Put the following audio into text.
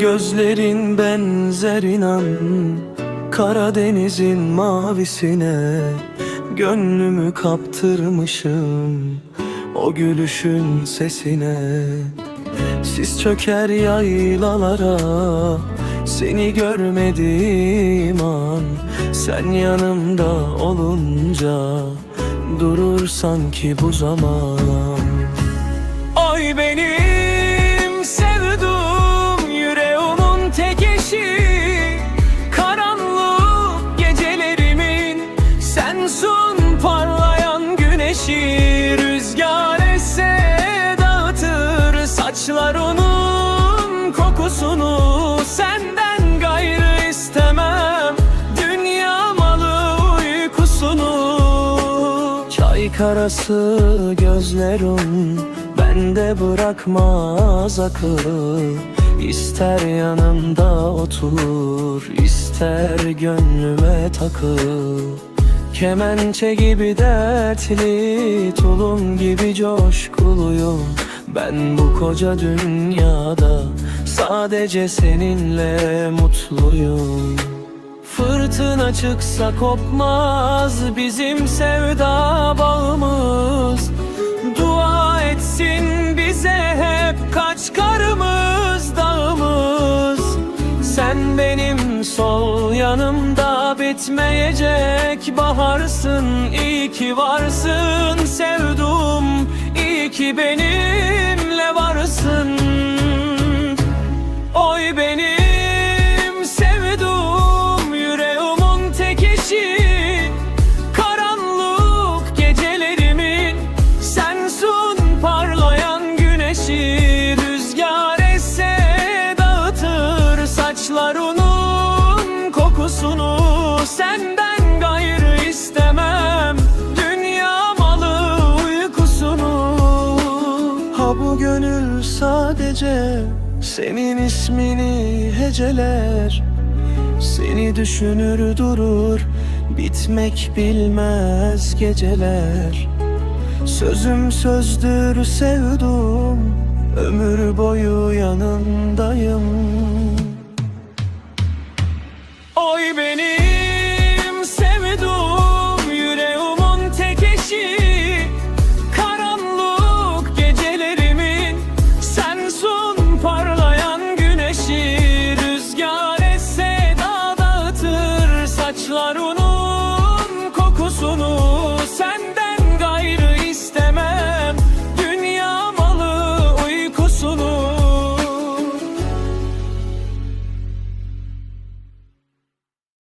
Gözlerin benzer inan. Karadeniz'in mavisine Gönlümü kaptırmışım O gülüşün sesine. Sis çöker yaylalara Seni görmediğim an. Sen yanımda olunca Durur sanki bu zaman sensun parlayan güneşi Rüzgar esse dağıtır saçlarının kokusunu. Senden gayrı istemem dünya malı uykusunu. Çay karası gözlerim Bende bırakmaz akıl. İster yanımda otur ister gönlüme takıl Kemençe gibi dertli Tulum gibi coşkuluyum. Ben bu koca dünyada Sadece seninle mutluyum. Fırtına çıksa kopmaz bizim sevda bağımız. Dua etsin bize hep kaç karımız benim sol yanımda bitmeyecek baharsın İyi ki varsın sevdum iyi ki benimle Senden gayrı istemem. Dünya malı uykusunu. Ha bu gönül sadece senin ismini heceler. Seni düşünür durur bitmek bilmez geceler. Sözüm sözdür sevdum ömür boyu yanındayım